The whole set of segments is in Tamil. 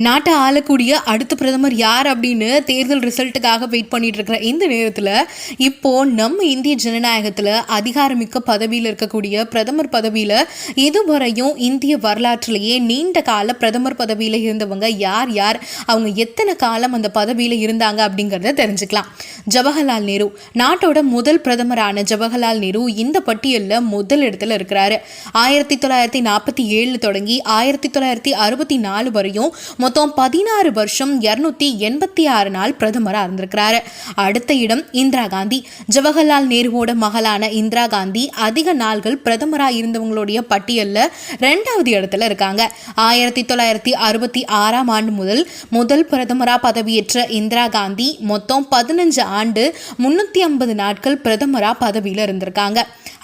நாட்டை ஆளக்கூடிய அடுத்த பிரதமர் யார் அப்படின்னு தேர்தல் ரிசல்ட்டுக்காக வெயிட் பண்ணிட்டு இருக்கிற இந்த நேரத்தில் இப்போ நம்ம இந்திய ஜனநாயகத்தில் அதிகாரமிக்க பதவியில் இருக்கக்கூடிய பிரதமர் பதவியில் இதுவரையும் இந்திய வரலாற்றிலேயே நீண்ட கால பிரதமர் பதவியில் இருந்தவங்க யார் யார் அவங்க எத்தனை காலம் அந்த பதவியில் இருந்தாங்க அப்படிங்கிறத தெரிஞ்சுக்கலாம். ஜவஹர்லால் நேரு நாட்டோட முதல் பிரதமரான ஜவஹர்லால் நேரு இந்த பட்டியலில் முதல் இடத்துல இருக்கிறாரு. ஆயிரத்தி தொள்ளாயிரத்தி நாற்பத்தி ஏழு தொடங்கி ஆயிரத்தி தொள்ளாயிரத்தி அறுபத்தி நாலு வரையும் மொத்தம் பதினாறு வருஷம் இருநூத்தி எண்பத்தி ஆறு நாள் பிரதமராக இருந்திருக்கிறாரு. அடுத்த இடம் இந்திரா காந்தி. ஜவஹர்லால் நேருவோட மகளான இந்திரா காந்தி அதிக நாள்கள் பிரதமராக இருந்தவங்களுடைய பட்டியலில் ரெண்டாவது இடத்துல இருக்காங்க. ஆயிரத்தி தொள்ளாயிரத்தி அறுபத்தி ஆறாம் ஆண்டு முதல் முதல் பிரதமராக பதவியேற்ற இந்திரா காந்தி மொத்தம் பதினஞ்சு ஆண்டு முன்னூற்றி ஐம்பது நாட்கள் பிரதமராக பதவியில் இருந்திருக்காங்க.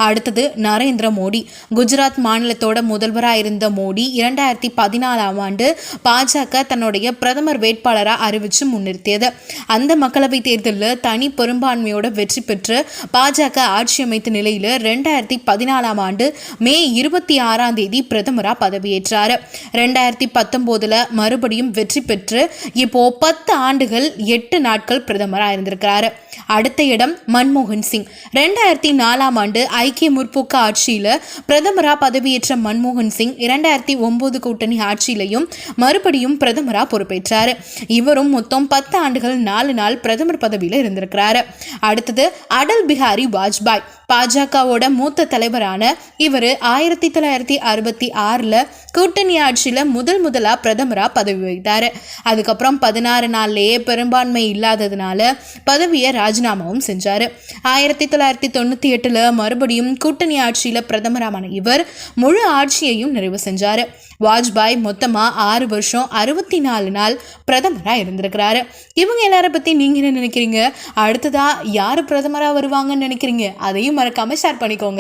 அடுத்தது நரேந்திர மோடி. குஜராத் மாநிலத்தோட முதல்வராக இருந்த மோடி இரண்டாயிரத்தி பதினாலாம் ஆண்டு பாஜக தன்னுடைய பிரதமர் வேட்பாளராக அறிவித்து முன்னிறுத்தியது. அந்த மக்களவைத் தேர்தலில் தனி பெரும்பான்மையோட வெற்றி பெற்று பாஜக ஆட்சி அமைத்த நிலையில் ரெண்டாயிரத்தி பதினாலாம் ஆண்டு மே இருபத்தி ஆறாம் தேதி பிரதமராக பதவியேற்றார். ரெண்டாயிரத்தி பத்தொம்போதில் மறுபடியும் வெற்றி பெற்று இப்போ பத்து ஆண்டுகள் எட்டு நாட்கள் பிரதமராக இருந்திருக்கிறாரு. அடுத்த இடம் மன்மோகன் சிங். ரெண்டாயிரத்தி நாலாம் ஆண்டு ஐக்கிய முற்போக்கு ஆட்சியில் பிரதமராக பதவியேற்ற மன்மோகன் சிங் இரண்டாயிரத்தி ஒன்பது கூட்டணி ஆட்சியிலையும் மறுபடியும் பிரதமராக பொறுப்பேற்றார். இவரும் மொத்தம் பத்து ஆண்டுகள் நாலு நாள் பிரதமர் பதவியில் இருந்திருக்கிறாரு. அடுத்தது அடல் பிஹாரி வாஜ்பாய். பாஜகவோட மூத்த தலைவரான இவர் ஆயிரத்தி தொள்ளாயிரத்தி அறுபத்தி ஆறில் கூட்டணி ஆட்சியில் முதல் முதலாக பிரதமராக பதவி வகித்தார். அதுக்கப்புறம் பதினாறு நாள்லேயே பெரும்பான்மை இல்லாததுனால பதவியை ராஜினாமாவும் செஞ்சார். ஆயிரத்தி தொள்ளாயிரத்தி தொண்ணூற்றி எட்டில் மறுபடியும் கூட்டணி ஆட்சியில் பிரதமரான இவர் முழு ஆட்சியையும் நிறைவு செஞ்சார். வாஜ்பாய் மொத்தமாக ஆறு வருஷம் அறுபத்தி நாலு நாள் பிரதமராக இருந்திருக்கிறாரு. இவங்க எல்லாரை பற்றி நீங்கள் என்ன நினைக்கிறீங்க? அடுத்ததாக யார் பிரதமராக வருவாங்கன்னு நினைக்கிறீங்க? அதையும் மறக்காமல் ஷேர் பண்ணிக்கோங்க.